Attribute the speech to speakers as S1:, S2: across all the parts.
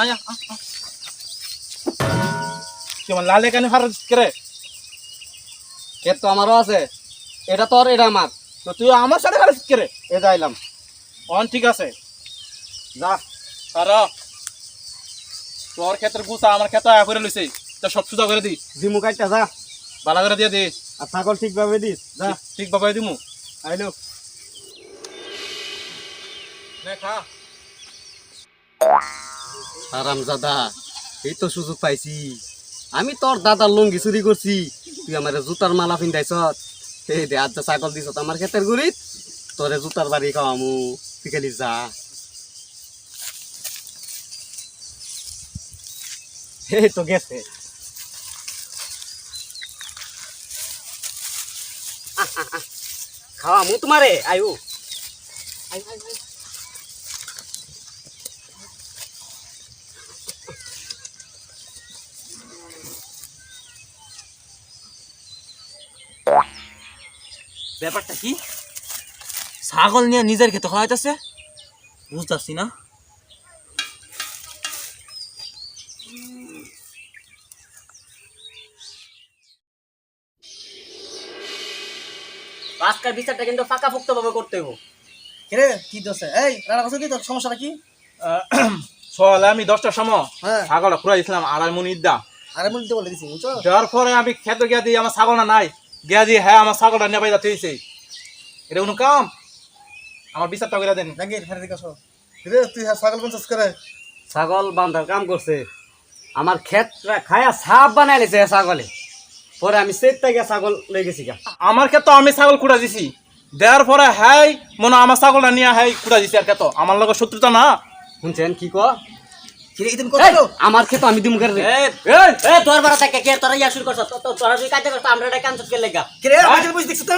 S1: আয়া কেমন লালে কেন ফার করে?
S2: ক্ষেত তো আমারও আছে। এটা তোর এটা আমার।
S1: তো তুই আমার সাথে ফার করে।
S2: এ যাইলাম
S1: অন ঠিক আছে।
S2: যা।
S1: আর তোর ক্ষেত্রে গুছা আমার ক্ষেত্র আয়া করে লইছে। তো সব সুদা করে দি।
S2: দিমু কাটটা যা।
S1: বালা করে দিয়ে দে।
S2: আর ছাগল ঠিকভাবে দিস। যা।
S1: ঠিক বাবাই দিমু।
S2: আইলো।
S1: নে
S2: দাদা এই তো সুযোগ পাইছি। আমি তোর দাদার লুঙ্গি চুরি করছি, তুই আমার জুতার মালা পিন্ধাইছ। এই দে, আজ ছাগল দিছ আমার ক্ষেতের গুড়িত, তোরে জুতার বাড়ি খাওয়ামু। খালি যা। এই তো গেছে। খাওয়ামু তোমারে আয়ু আয়ু আয়ু।
S3: ব্যাপারটা কি? ছাগল নিয়ে নিজের খেতে খাওয়াইতেছে? বুঝতেছি না।
S2: আজকের বিচারটা কিন্তু ফাঁকা ফুক্ত ভাবে করতে হবে
S4: কিরে কি দোষে? এই রানা কথা তুই তোর? সমস্যাটা কি?
S1: সকালে আমি দশটার সময়
S4: হ্যাঁ।
S1: ছাগলটা খুঁড়াই দিয়েছিলাম আড়াই মন ইদ্দা
S4: আরে মনে বলে দিছি বুঝছ?
S1: যাওয়ার পরে আমি খেতে গিয়া দিই আমার ছাগলটা নাই। গিয়া দিই হ্যাঁ আমার ছাগলটা নেবাই যাতে হয়েছে এটা কোনো কাম? আমার বিচারটা করে দেন।
S4: দিকে আসো। তুই হ্যাঁ ছাগল পঞ্চাশ করে?
S2: ছাগল বান্ধার কাম করছে। আমার ক্ষেতটা খায়া সাপ বানাই লেছে ছাগলে। পরে আমি সেটটা গিয়া ছাগল লই গেছি গা।
S1: আমার ক্ষেত্রে আমি ছাগল খুঁড়া দিছি। দেওয়ার পরে হ্যাঁ মনে আমার ছাগলটা নিয়ে হ্যাঁ খুঁড়া দিছি আর ক্ষেত্র আমার লগে শত্রুতা না?
S2: শুনছেন কি ক
S4: কিরে তুমি কত
S2: এই, আমার ক্ষেত আমি দিম করে? তোর বারা থেকে কে তোরা ইয়া শুরু করছ? তোরা তুই কাজে করছ আমরা এটা কাঞ্চত কে লেগা
S4: কিরে বুঝ তো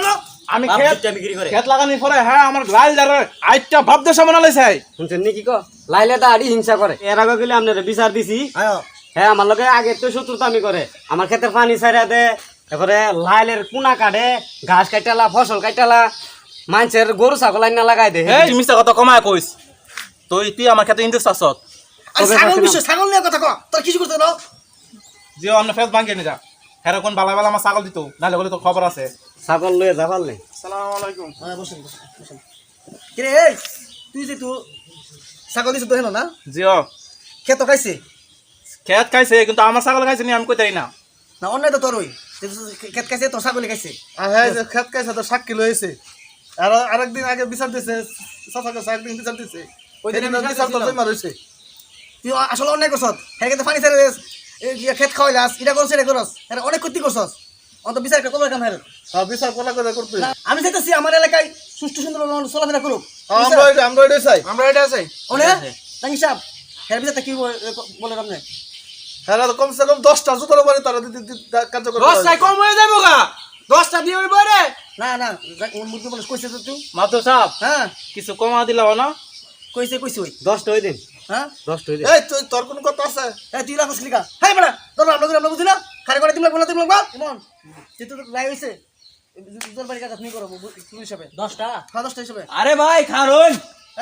S1: আমি
S2: বিক্রি করে
S1: ক্ষেত লাগানোর পরে হ্যাঁ আমার লাল আইটা ভাব দেশে মনে লাইছে
S2: শুনছেন নি কি? ক লাইলে দা আড়ি হিংসা করে। এর আগে গেলে আপনার বিচার দিছি। হ্যাঁ আমার লগে আগে তো শত্রুতা আমি করে। আমার ক্ষেতের পানি ছাড়া দে তারপরে লাইলের কুনা কাটে ঘাস কাটালা ফসল কাটালা মানুষের গরু ছাগল আইনা লাগাই দে।
S1: এই মিছা কথা কমায় কইস। তুই তুই আমার ক্ষেত্রে ইন্টারেস্ট আসত
S4: ছাগল। বিষয় ছাগল নিয়ে কথা ক। তোর কিছু করতে না?
S1: যে আমরা ফেস ভাঙ্গে নি যা। হ্যাঁ কোন বালা বালা আমার ছাগল দিত নাহলে বলে তো খবর আছে।
S2: ছাগল লয়ে যা পারলে।
S1: সালাম আলাইকুম।
S4: হ্যাঁ বসেন বসেন, বসেন। কিরে এই তুই যে তুই ছাগল দিছিস তো হেন না?
S1: জিও।
S4: খেত খাইছে?
S1: খেত খাইছে কিন্তু আমার ছাগল খাইছে নি আমি কইতে না।
S4: না অন্য তো তোর ওই খেত খাইছে তোর ছাগলে খাইছে।
S5: হ্যাঁ খেত খাইছে তো সাক্ষী লয়েছে আর আরেকদিন আগে বিচার দিছে চাচা কাছে একদিন বিচার দিছে।
S4: ওই দিন
S5: বিচার তো
S4: দিছিলাম।
S5: জমা রয়েছে
S4: তুই আসলে অন্যায় করছত হ্যাঁ কিন্তু পানি ছেড়ে দিস খেত খাওয়াইলাস এটা করছ এটা করস হ্যাঁ অনেক ক্ষতি করছস। অত বিচার একটা করল কেন হ্যাঁ?
S5: হ্যাঁ বিচার কোলা করে করতে।
S4: আমি চাইতেছি আমার এলাকায় সুষ্ঠু সুন্দর মানুষ চলাফেরা করুক।
S5: হ্যাঁ, আমরা এটা আমরা এটাই চাই।
S1: আমরা এটা আছে
S4: ওনে জাঙ্গি সাহেব হ্যাঁ বিচারটা কি বলে বলে আপনি
S5: হ্যাঁ তো কমসে কম দশটা জুতোর উপরে তারা দিদি দিদি- কার্যকর করা
S1: দশটায় কম হয়ে যাব গা। দশটা দিয়ে হইব
S4: না না মুরগি বলে কইছে তো তুই।
S1: মাতো সাহেব
S4: হ্যাঁ।
S1: কিছু কমা দিলাও না।
S4: কইছে কইছে ওই।
S2: দশটা হই দিন।
S4: হ্যাঁ?
S5: এই তুই তোর কোনো কথা আছে?
S4: এই তুই লাগছ লিখা হাই বড়া তোর আমরা আমরা বুঝি না? খারে করে বলে দিমলা কেমন যেহেতু তো লাই হইছে? তোর বাড়ি কাজ তুমি করো তুমি হিসাবে।
S2: দশটা?
S4: হ্যাঁ দশটা হিসাবে।
S3: আরে ভাই খারুন!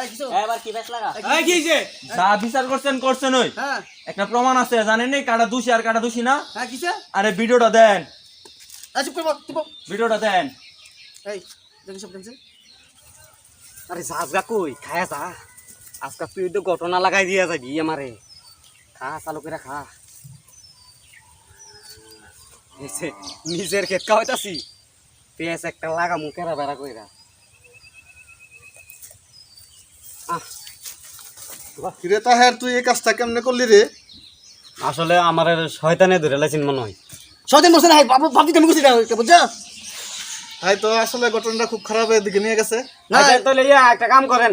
S4: এই কিছু?
S2: এবার কি বেশ লাগা
S3: এই কি যে যা বিচার করছেন করছেন ওই।
S4: হ্যাঁ।
S3: একটা প্রমাণ আছে জানেন কাটা দোষী আর কাটা দোষী না?
S4: হ্যাঁ কিসে?
S3: আরে ভিডিওটা দেন। ভিডিওটা দেন।
S2: আরে সাজগা কই? খায়া যা। আজকে তুই তো ঘটনা লাগাই দিয়া যাবি আমারে। খা চালু করে খা। নিজের ক্ষেত খাওয়াইতাছি। পেঁয়াজ একটা লাগা মুখেরা বেড়া কইরা।
S5: কিরে তা তুই এই কাজটা কেমনে করলি রে?
S2: আসলে আমার শয়তানে ধরে লাইছেন মনে হয়।
S4: সদিন বসে না বাবু না বুঝছ?
S5: তো আসলে ঘটনাটা খুব খারাপের দিকে নিয়ে গেছে।
S4: না
S2: আচ্ছা, তাহলে ইয়া একটা কাম করেন।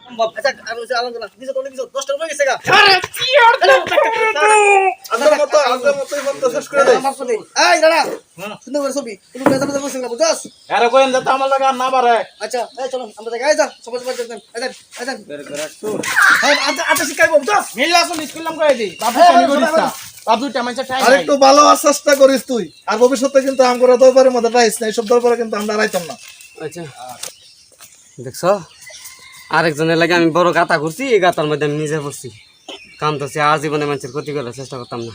S6: চানি করিস না। বাবু টাইমাইছে টাইম
S5: আর একটু ভালো চেষ্টা করিস তুই। আর ভবিষ্যতে কিন্তু আমরা দরবারের মধ্যে রাইস না এইসব দরবারে কিন্তু আমরা রাইতাম না।
S2: আচ্ছা। দেখছ? আরেকজনের লাগে আমি বড় গাতা করছি, এই গাতার মধ্যে আমি নিজে পড়ছি। কাম তো সে আজীবনে মানুষের ক্ষতি করার চেষ্টা করতাম না।